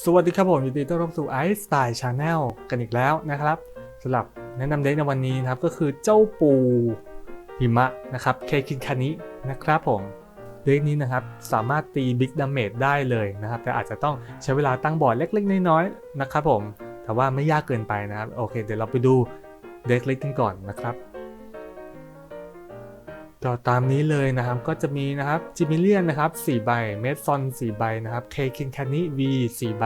สวัสดีครับผมยินดีต้อนรับสู่ i Style Channel กันอีกแล้วนะครับสำหรับแนะนำเด็กในวันนี้นะครับก็คือเจ้าปูหิมะนะครับเคคินคานินะครับผมเด็กนี้นะครับสามารถตีบิ๊กดาเมจได้เลยนะครับ แต่อาจจะต้องใช้เวลาตั้งบอร์ดเล็กๆ น้อยๆนะครับผมแต่ว่าไม่ยากเกินไปนะครับ โอเค เดี๋ยวเราไปดูเด็กเล็กกันก่อนนะครับ ก็ตามนี้เลยนะครับก็จะมีนะครับจิมิเลียนนะครับ4ใบเมดซอน4ใบนะครับเคคินคานิวี4ใบ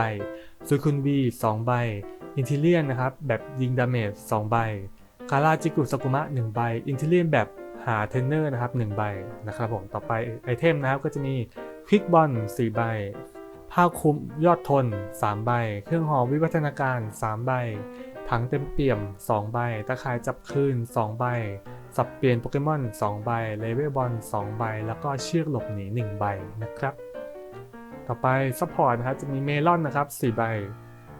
ซูคุนวี2ใบอินทิเลียนนะครับแบบยิงดาเมจ2ใบคาราจิกุสกุมะ1ใบอินทิเลียนแบบหาเทนเนอร์นะครับ1ใบนะครับผมต่อไปไอเทมนะครับก็จะมีควิกบอล4ใบผ้าคลุมยอดทน 3 ใบ เครื่องหอมวิวัฒนาการ 3 ใบ ถังเต็มเปี่ยม 2 ใบ ตะข่ายจับคืน 2 ใบ สับเปลี่ยนโปเกมอน 2 ใบ เลเวลบอล 2 ใบ แล้วก็เชือกหลบหนี 1 ใบนะครับ ต่อไปซัพพอร์ตนะครับ จะมีเมลอนนะครับ4ใบ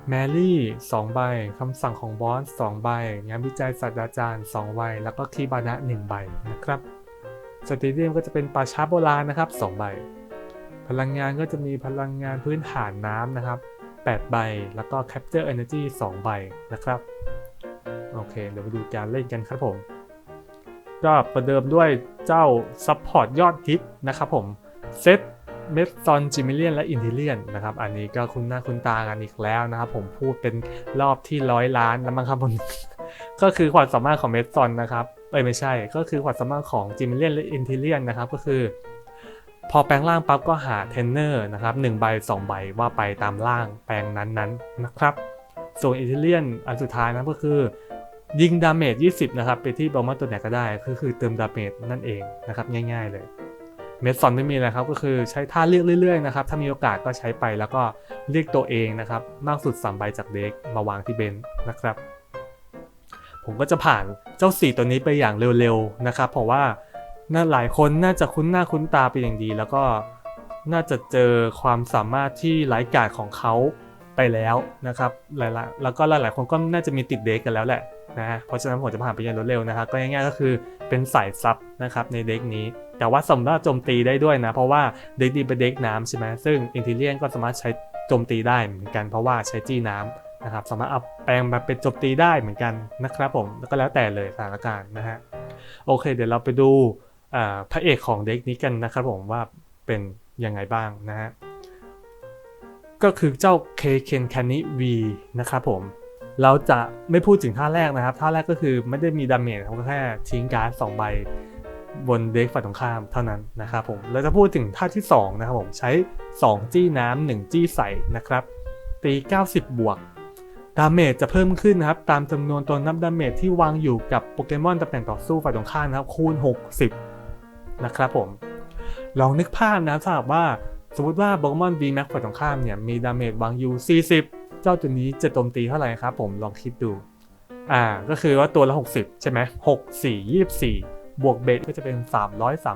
แมรี่ 2 ใบ คำสั่งของบอส 2 ใบ งานวิจัยศาสตราจารย์ 2 ใบ แล้วก็คีบานะ 1 ใบนะครับสเตเดียมก็จะเป็นป่าช้าโบราณนะครับ 2 ใบ พลังงานก็จะมีพลังงานพื้นฐานน้ำนะครับ 8 ใบ แล้วก็ Capture Energy 2 ใบนะครับ โอเค เดี๋ยวมาดูการเล่นกันครับผม ก็ประเดิมด้วยเจ้าซัพพอร์ตยอดฮิตนะครับผม เซตเมสซอนจิมิเลียนและอินทิเลียนนะครับ อันนี้ก็คุ้นหน้าคุ้นตากันอีกแล้วนะครับ ผมพูดเป็นรอบที่ร้อยล้านแล้วมั้งครับผมก็คือความสามารถของเมสซอนนะครับเอ้ยไม่ใช่ ก็คือความสามารถของจิมิเลียนและอินทิเลียนนะครับ ก็คือ พอแปลงร่างปั๊บก็หาเทนเนอร์นะครับหนึ่งใบสองใบว่าไปตามร่างแปลงนั้นๆนะครับ ส่วนอินทิเลียนอันสุดท้ายนะก็คือยิงดาเมจ20 นะครับ ไปที่บอมมอนตัวไหนก็ได้คือคือเติมดาเมจนั่นเองนะครับง่าย ๆ เลย เมดซอนไม่มีอะไรครับก็คือใช้ท่าเรียกเรื่อยๆนะครับถ้ามีโอกาสก็ใช้ไปแล้วก็เรียกตัวเองนะครับ มากสุด3ใบจากเด็กมาวางที่เบนนะครับ ผมก็จะผ่านเจ้า 4 ตัวนี้ไปอย่างเร็วๆนะครับ เพราะว่า น่าหลายคนน่าจะคุ้นหน้าคุ้นตาเป็นอย่างดี แล้วก็น่าจะเจอความสามารถที่ไร้กาจของเขาไปแล้วนะครับหลายๆแล้วก็หลายๆคนก็น่าจะมีติดเด็กกันแล้วแหละนะเพราะฉะนั้นผมจะผ่านไปอย่างรวดเร็วนะครับก็ง่ายๆก็คือเป็นสายซับนะครับในเด็กนี้ แต่ว่าสามารถโจมตีได้ด้วยนะ เพราะว่าเด็กดีเป็นเด็กน้ำใช่ไหมซึ่งอินทิเลียนก็สามารถใช้โจมตีได้เหมือนกันเพราะว่าใช้จี้น้ำนะครับสามารถเอาแปลงมาเป็นโจมตีได้เหมือนกันนะครับผมแล้วก็แล้วแต่เลยสถานการณ์นะฮะโอเค เดี๋ยวเราไปดู พระเอกของเด็กนี้กันนะครับผมว่าเป็นยังไงบ้างนะฮะก็คือเจ้าเคเคนแคนนิวีนะครับผมเราจะไม่พูดถึงท่าแรกนะครับ ท่าแรกก็คือไม่ได้มีดาเมจเขาแค่ทิ้งการ์ดสองใบบนเด็กฝ่ายตรงข้ามเท่านั้นนะครับผมเราจะพูดถึงท่าที่ 2 นะครับผมใช้ 2 จี้น้ำ1จี้ใส่นะครับ ตี 90 บวกดาเมจจะเพิ่มขึ้นนะครับ ตามจำนวนตัวนับดาเมจที่วางอยู่กับโปเกมอนตำแหน่งต่อสู้ฝ่ายตรงข้ามนะครับ คูณ 60 นะครับผม ลองนึกภาพนะครับถ้าหากว่าสมมติว่าโปเกมอน V Max ฝ่ายตรงข้ามเนี่ยมีดาเมจวางอยู่ 40 เจ้าตัวนี้จะโจมตีเท่าไหร่ครับผมลองคิดดู อ่าก็คือว่าตัวละ 60 ใช่ไหม6 4 24บวกเบสก็จะเป็น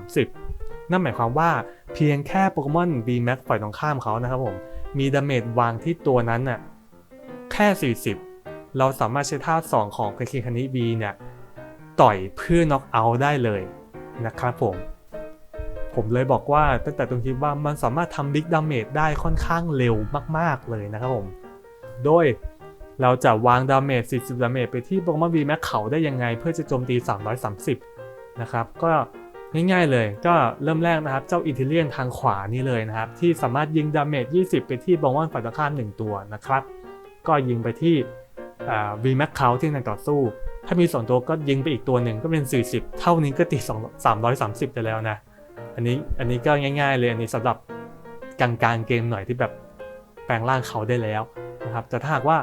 330 นั่นหมายความว่าเพียงแค่โปเกมอน V Max ฝ่ายตรงข้ามเขานะครับผม มีดาเมจวางที่ตัวนั้นน่ะแค่ 40 เราสามารถใช้ท่า 2 ของเคคิคันิบีเนี่ย ต่อยเพื่อน็อกเอาท์ได้เลยนะครับผม ผมเลยบอกว่าตั้งแต่ตรงคิดว่ามันสามารถทำบิ๊กดาเมจได้ค่อนข้างเร็วมากๆเลยนะครับผม โดยเราจะวางดาเมจ 40 ดาเมจไปที่โปเกมอน V Max เขาได้ยังไง เพื่อจะโจมตี 330 นะครับ ก็ง่ายๆเลยก็เริ่มแรกนะครับ เจ้าอินเทเลียนทางขวานี่เลยนะครับ ที่สามารถยิงดาเมจ 20 ไปที่โปเกมอนฝ่ายตรงข้าม1ตัวนะครับ ก็ยิงไปที่ V Max เขาที่ในต่อสู้ ถ้ามี2ตัวก็ยิงไปอีกตัวหนึ่งก็เป็น 40 เท่านี้ก็ตี330 ไปแล้วนะ อันนี้อันนี้ก็ง่าย ๆ เลยอันนี้สำหรับกลางๆเกมหน่อยที่แบบแปลงร่างเขาได้แล้วนะครับแต่ถ้าหากว่า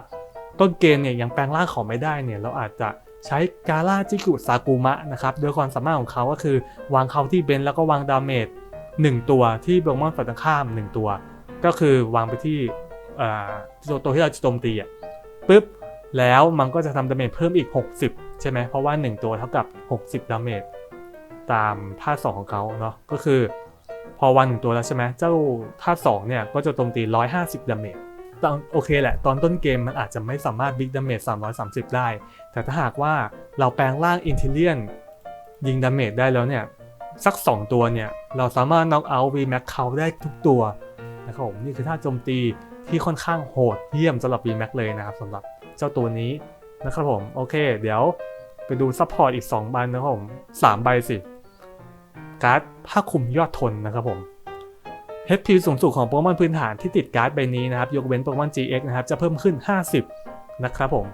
ต้นเกมเนี่ยยังแปลงร่างเขาไม่ได้เนี่ยเราอาจจะใช้กาล่าจิกุซากุมะนะครับโดยความสามารถของเขาก็คือ วางเขาที่เบนแล้วก็วางดาเมจ1ตัวที่โปเกมอนฝ่ายตรงข้าม 1 ตัว ก็คือวางไปที่ตัวตัวที่เราจะโจมตีอะปุ๊บแล้วมันก็จะทำดาเมจเพิ่มอีก 60 ใช่ไหมเพราะว่า 1 ตัวเท่ากับ 60ดาเมจ ตามท่าสองของเขาเนาะก็คือ พอวันหนึ่งตัวแล้วใช่ไหมเจ้าท่าสองเนี่ยก็จะโจมตี 150ดาเมจตอนโอเคแหละ ตอนต้นเกมมันอาจจะไม่สามารถบิ๊กดาเมจ330 ได้ แต่ถ้าหากว่าเราแปลงร่างอินทิเลียนยิงดาเมจได้แล้วเนี่ย สัก 2 ตัวเนี่ย เราสามารถน็อกเอาท์ VMAX เขาได้ทุกตัวนะครับผมนี่คือท่าโจมตีที่ค่อนข้างโหดเยี่ยมสำหรับ VMAX เลยนะครับสำหรับเจ้าตัวนี้นะครับผม โอเค เดี๋ยวไปดูซัพพอร์ตอีก 2 ใบนะครับผม 3 ใบสิ การ์ดผ้าคลุมยอดทนนะครับผม HP สูงสุดของโปเกมอนพื้นฐานที่ติดการ์ดใบนี้นะครับ ยกเว้นโปเกมอน GX นะครับ จะเพิ่มขึ้น 50 นะครับผม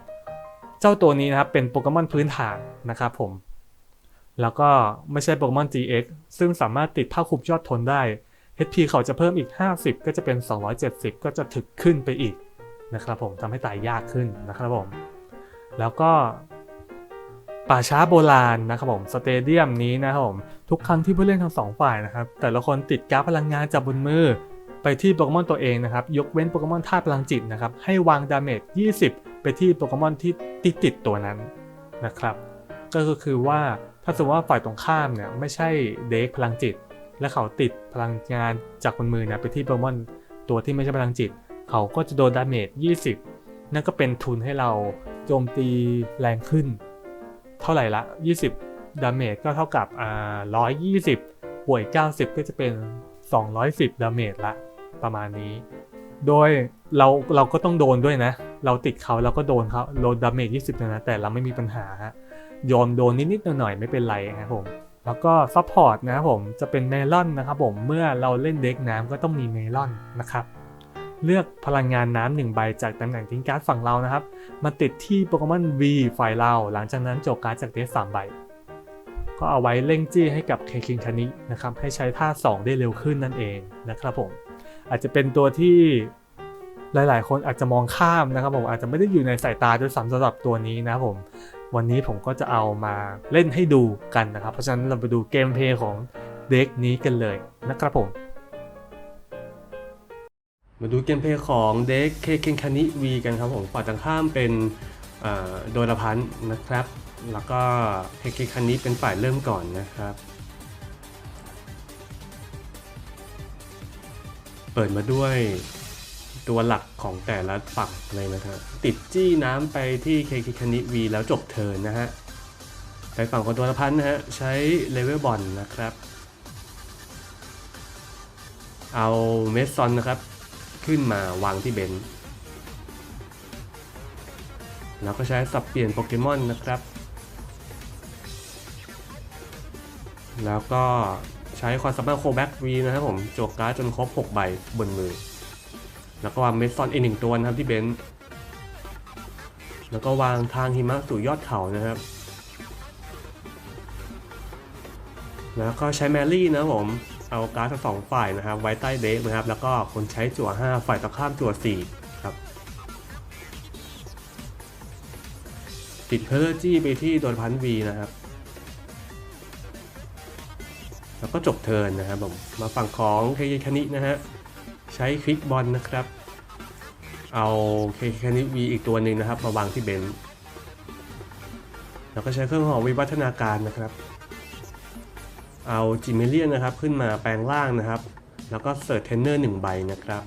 เจ้าตัวนี้นะครับเป็นโปเกมอนพื้นฐานนะครับผม แล้วก็ไม่ใช่โปเกมอน GX ซึ่งสามารถติดผ้าคลุมยอดทนได้ HP เขาจะเพิ่มอีก 50 ก็จะเป็น 270 ก็จะถึกขึ้นไปอีกนะครับผมทำให้ตายยากขึ้นนะครับผม แล้วก็ ป่าช้าโบราณนะครับผมสเตเดียมนี้นะครับผมทุกครั้งที่ผู้เล่นทั้งสองฝ่ายนะครับแต่ละคนติดการพลังงานจากบนมือ ไปที่โปเกมอนตัวเองนะครับยกเว้นโปเกมอนธาตุพลังจิตนะครับให้วางดาเมจ 20 ไปที่โปเกมอนที่ติดติดตัวนั้นนะครับก็คือว่าถ้าสมมติว่าฝ่ายตรงข้ามเนี่ยไม่ใช่เด็กพลังจิต และเขาติดพลังงานจากบนมือเนี่ยไปที่โปเกมอนตัวที่ไม่ใช่พลังจิต เขาก็จะโดนดาเมจ 20 นั่นก็เป็นทุนให้เราโจมตีแรงขึ้น เท่าไหร่ละ 20 ดาเมจก็เท่ากับอ่า120บวก90 ก็จะเป็น 210 ดาเมจละประมาณนี้ โดยเราเราก็ต้องโดนด้วยนะ เราติดเขาเราก็โดนเขาโดนดาเมจ20นะนะแต่เราไม่มีปัญหาฮะยอมโดนนิดๆหน่อยๆไม่เป็นไรนะครับผมแล้วก็ซัพพอร์ตนะครับผมจะเป็นเมลอนนะครับผมเมื่อเราเล่นเด็กน้ำก็ต้องมีเมลอนนะครับ เลือกพลังงานน้ำหนึ่งใบจากตำแหน่งทิ้งการ์ดฝั่งเรานะครับ มาติดที่โปเกมอน V ฝ่ายเรา หลังจากนั้นโจกการ์ดจากเดสสามใบ ก็เอาไว้เร่งจี้ให้กับเคคิงคานินะครับ ให้ใช้ท่า 2 ได้เร็วขึ้นนั่นเองนะครับผม อาจจะเป็นตัวที่หลาย ๆ คนอาจจะมองข้ามนะครับผมอาจจะไม่ได้อยู่ในสายตาด้วยซ้ำสำหรับตัวนี้นะครับผม วันนี้ผมก็จะเอามาเล่นให้ดูกันนะครับ เพราะฉะนั้นเราไปดูเกมเพลย์ของเด็กนี้กันเลยนะครับผม มาดูเกมเพลย์ของเด็กเคเคนคานิวีกันครับผมฝ่ายตรงข้ามเป็นโดรพันธ์นะครับ แล้วก็เคเคนคานิเป็นฝ่ายเริ่มก่อนนะครับ เปิดมาด้วยตัวหลักของแต่ละฝั่งเลยนะครับ ติดจี้น้ำไปที่เคเคนคานิวีแล้วจบเทินนะฮะไปฝั่งของตัวละพันธ์นะฮะใช้เลเวลบอลนะครับ เอาเมสซอนนะครับ ขึ้นมาวางที่เบนซ์แล้วก็ใช้สับเปลี่ยนโปเกมอนนะครับ แล้วก็ใช้ความสามารถโคแบ็กวีนะครับผมโจกการ์ดจนครบ 6 ใบบนมือ แล้วก็วางเมสซอนอีกหนึ่งตัวนะครับที่เบนซ์แล้วก็วางทางหิมะสู่ยอดเขานะครับ แล้วก็ใช้แมรี่นะครับผม เอาการ์ดทั้งสองฝ่ายนะครับ ไว้ใต้เด็กนะครับ แล้วก็คนใช้จั่ว 5 ฝ่ายตรงข้ามจั่ว4ครับ ติดเพลเลอร์จี้ไปที่โดนพันวีนะครับ แล้วก็จบเทิร์นนะครับผม มาฝั่งของเคเคคานินะฮะ ใช้คลิกบอลนะครับ เอาเคเคคานิวีอีกตัวหนึ่งนะครับ มาวางที่เบนแล้วก็ใช้เครื่องหอวิวัฒนาการนะครับ เอาจิมเมเลียนนะครับขึ้นมาแปลงร่างนะครับ แล้วก็เสิร์ชเทนเนอร์หนึ่งใบนะครับ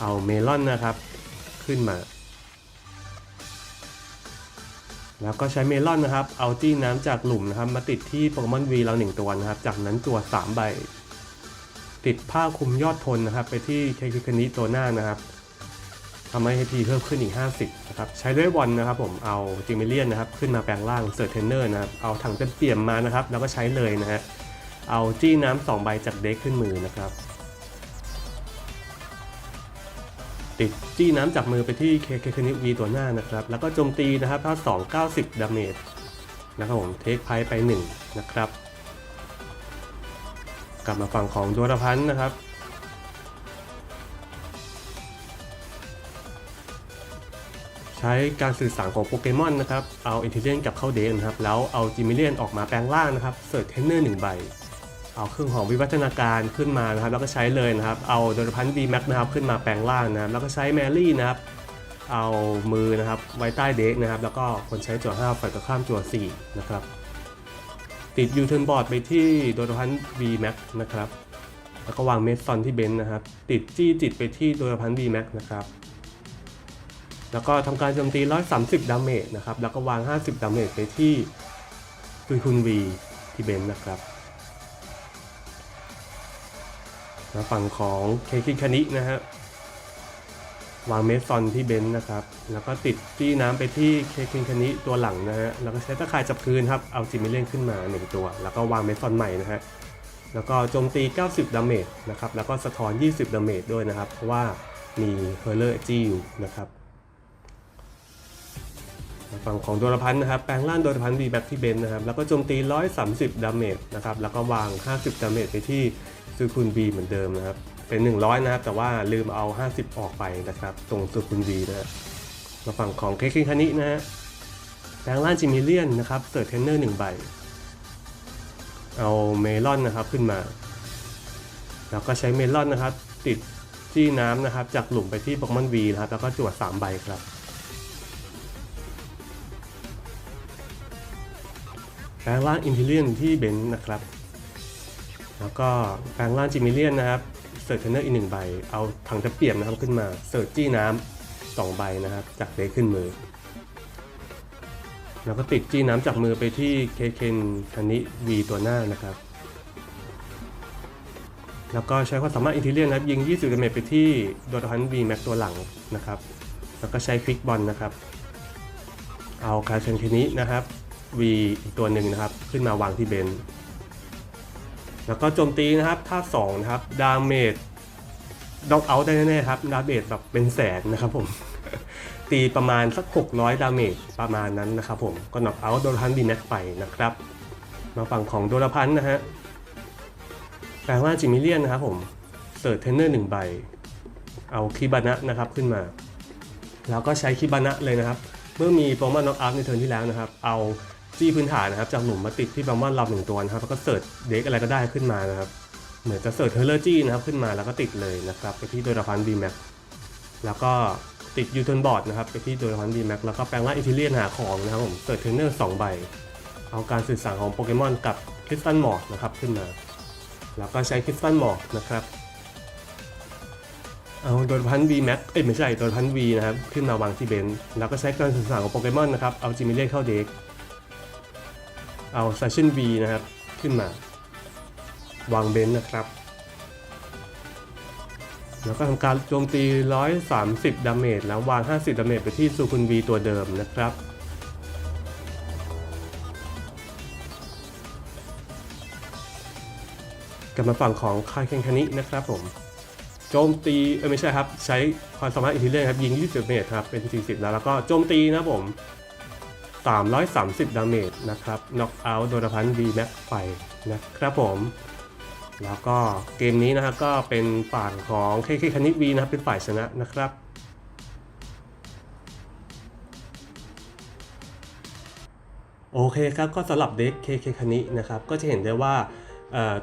เอาเมลอนนะครับขึ้นมา แล้วก็ใช้เมลอนนะครับ เอาจี้น้ำจากหลุมนะครับ มาติดที่โปเกมอนวีเราหนึ่งตัวนะครับ จากนั้นตัวสามใบ ติดผ้าคลุมยอดทนนะครับ ไปที่เคคิคานิตัวหน้านะครับ ทำให้ HP เพิ่มขึ้นอีก 50 นะครับ ใช้ด้วยบอลนะครับผม เอาจิมเมเลียนนะครับ ขึ้นมาแปลงร่างเสิร์เทนเนอร์นะครับ เอาถังเต็มเปี่ยมมานะครับ แล้วก็ใช้เลยนะฮะ เอาจี้น้ำสองใบจากเด็กขึ้นมือนะครับ ติดจี้น้ำจากมือไปที่เคเคคนิวีตัวหน้านะครับ แล้วก็โจมตีนะครับถ้า2 90 ดาเมจนะครับผม เทคไพไป 1 นะครับ กลับมาฝั่งของดวรพันธ์นะครับ ใช้การสื่อสารของโปเกมอนนะครับเอาอินเทเลียนกับเข้าเดนนะครับแล้วเอาจิมิเลียนออกมาแปลงร่างนะครับเสิร์ชเทนเนอร์หนึ่งใบเอาเครื่องหอมวิวัฒนาการขึ้นมานะครับแล้วก็ใช้เลยนะครับ เอาโดรพันธ์ V Max นะครับขึ้นมาแปลงร่างนะครับแล้วก็ใช้แมรี่นะครับเอามือนะครับไว้ใต้เด็กนะครับ แล้วก็คนใช้จั่ว5ฝ่ายตรงข้ามจั่ว4นะครับติดยูเทิร์นบอร์ดไปที่โดรพันธ์ V Max นะครับแล้วก็วางเมสซอนที่เบนซ์นะครับติดจี้จิตไปที่โดรพันธ์ V Max นะครับ แล้วก็ทำการโจมตี 130 ดาเมจนะครับ แล้วก็วาง 50 ดาเมจไปที่ตุยคุณวีที่เบนซ์นะครับแล้วฝั่งของเคคิคานินะฮะวางเมสซอนที่เบนซ์นะครับ แล้วก็ติดจี้น้ำไปที่เคคิคานิตัวหลังนะฮะ แล้วก็ใช้ตะข่ายจับคืนครับ เอาจิมมิเลนขึ้นมา 1 ตัว แล้วก็วางเมสซอนใหม่นะฮะ แล้วก็โจมตี 90 ดาเมจนะครับ แล้วก็สะท้อน 20 ดาเมจด้วยนะครับ เพราะว่ามีเฮอร์เลอร์จี้อยู่นะครับ ฝั่งของโดรพันธ์นะครับ แปลงร่างโดรพันธ์ดีแบ็กที่เบนนะครับ แล้วก็โจมตี 130 ดาเมจนะครับ แล้วก็วาง 50 ดาเมจไปที่ซูคุนบีเหมือนเดิมนะครับ เป็น 100 นะครับ แต่ว่าลืมเอา 50 ออกไปนะครับ ตรงซูคุนบีนะฮะมาฝั่งของเคคิงคานินะฮะ แปลงร่างจิมิเลียนนะครับเสิร์ชเทนเนอร์1ใบ เอาเมลอนนะครับขึ้นมา แล้วก็ใช้เมลอนนะครับ ติดจี้น้ำนะครับ จากหลุมไปที่โปเกมอนวีนะครับ แล้วก็จวด3ใบครับ แปลงร่างอินทิเลียนที่เบนซ์นะครับ แล้วก็แปลงร่างจิมิเลียนนะครับเสิร์ชเทนเนอร์อีกหนึ่งใบ เอาถังตะเปียบนะครับขึ้นมาเสิร์ชจี้น้ำสองใบนะครับ จากเดขึ้นมือ แล้วก็ติดจี้น้ำจากมือไปที่เคเคนคันนิวีตัวหน้านะครับ แล้วก็ใช้ความสามารถอินทิเลียนนะครับ ยิง 20ดาเมจไปที่โดดฮันวีแม็กตัวหลังนะครับ แล้วก็ใช้ควิกบอลนะครับ เอาคาเชนคินินะครับ V อีกตัวหนึ่งนะครับ ขึ้นมาวางที่เบนซ์แล้วก็โจมตีนะครับท่า2นะครับดาเมจด็อกเอาได้แน่ๆครับดาเมจแบบเป็นแสนนะครับผม ตีประมาณสัก 600 ดาเมจประมาณนั้นนะครับผมก็น็อกเอาโดนพันดีแม็กไปนะครับ มาฝั่งของโดนพันนะฮะแปลว่าจิมิเลียนนะครับผมเสิร์ชเทนเนอร์หนึ่งใบ เอาคิบานะนะครับขึ้นมา แล้วก็ใช้คิบานะเลยนะครับ เมื่อมีโปรมทน็อกอัพในเทิร์นที่แล้วนะครับ เอา จี้พื้นฐานนะครับจากหลุมมาติดที่โปรโมทเราหนึ่งตัวนะครับแล้วก็เสิร์ชเด็กอะไรก็ได้ขึ้นมานะครับเหมือนจะเสิร์ชเทเลอร์จี้นะครับขึ้นมาแล้วก็ติดเลยนะครับไปที่โดยรพันธ์บีแม็กแล้วก็ติดยูเทิร์นบอร์ดนะครับไปที่โดยรพันธ์บีแม็กแล้วก็แปลงร่างอิทิเลียนหาของนะครับผมเสิร์ชเทรนเนอร์สองใบ เอาการสื่อสารของโปเกมอนกับคริสตัลมอร์นะครับขึ้นมาแล้วก็ใช้คริสตัลมอร์นะครับเอาโดนพันวีแม็กเอ้ยไม่ใช่โดนพันวีนะครับ ขึ้นมาวางที่เบนแล้วก็ใช้การสื่อสารของโปเกมอนนะครับ เอาจิมิเลียนเข้าเด็ก เอาซัชเชนวีนะครับ ขึ้นมา วางเบนซ์นะครับ แล้วก็ทำการโจมตี 130 ดาเมจแล้ววาง 50 ดาเมจไปที่ซูคุนวีตัวเดิมนะครับกลับมาฝั่งของคายเคนคานินะครับผม โจมตีเออไม่ใช่ครับ ใช้ความสามารถอินทิเลียนครับยิง 20ดาเมจครับ เป็น 40 แล้ว แล้วก็โจมตีนะผม 330 ดาเมจนะครับน็อกเอาท์โดนพันวีแม็กไปนะครับผม แล้วก็เกมนี้นะครับก็เป็นฝ่ายของเคเคคานิวีนะครับเป็นฝ่ายชนะนะครับโอเคครับก็สำหรับเด็กเคเคคานินะครับก็จะเห็นได้ว่า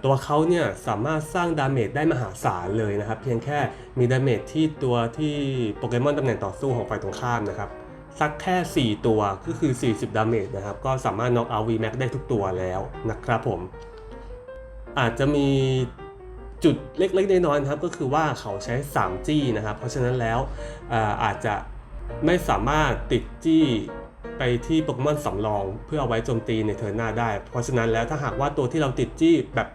ตัวเขาเนี่ยสามารถสร้างดาเมจได้มหาศาลเลยนะครับ เพียงแค่มีดาเมจที่ตัวที่โปเกมอนตำแหน่งต่อสู้ของฝ่ายตรงข้ามนะครับ สักแค่ 4 ตัวก็คือ 40 ดาเมจนะครับ ก็สามารถน็อกเอาวีแม็กได้ทุกตัวแล้วนะครับผม อาจจะมีจุดเล็กๆน้อยๆนะครับ ก็คือว่าเขาใช้3จี้นะครับ เพราะฉะนั้นแล้วเอ่อาจจะไม่สามารถติดจี้ไปที่โปเกมอนสำรอง เพื่อเอาไว้โจมตีในเทิร์นหน้าได้ เพราะฉะนั้นแล้วถ้าหากว่าตัวที่เราติดจี้แบบ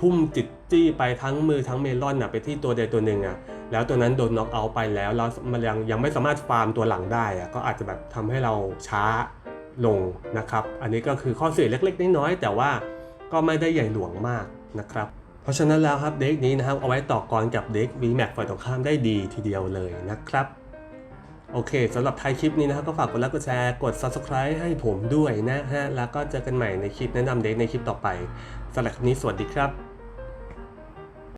ทุ่มติดจี้ไปทั้งมือทั้งเมลอนนะไปที่ตัวใดตัวหนึ่งอะ แล้วตัวนั้นโดนน็อกเอาท์ไปแล้วแล้วมันยังยังไม่สามารถฟาร์มตัวหลังได้อะก็อาจจะแบบทำให้เราช้าลงนะครับ อันนี้ก็คือข้อเสียเล็กๆน้อยๆแต่ว่าก็ไม่ได้ใหญ่หลวงมากนะครับเพราะฉะนั้นแล้วครับเด็กนี้นะครับเอาไว้ต่อกรกับเด็ก VMAX ฝ่ายตรงข้ามได้ดีทีเดียวเลยนะครับโอเคสำหรับท้ายคลิปนี้นะครับก็ฝากกดไลค์กดแชร์กด Subscribe ให้ผมด้วยนะฮะแล้วก็เจอกันใหม่ในคลิปแนะนำเด็กในคลิปต่อไปสำหรับคลิปนี้สวัสดีครับ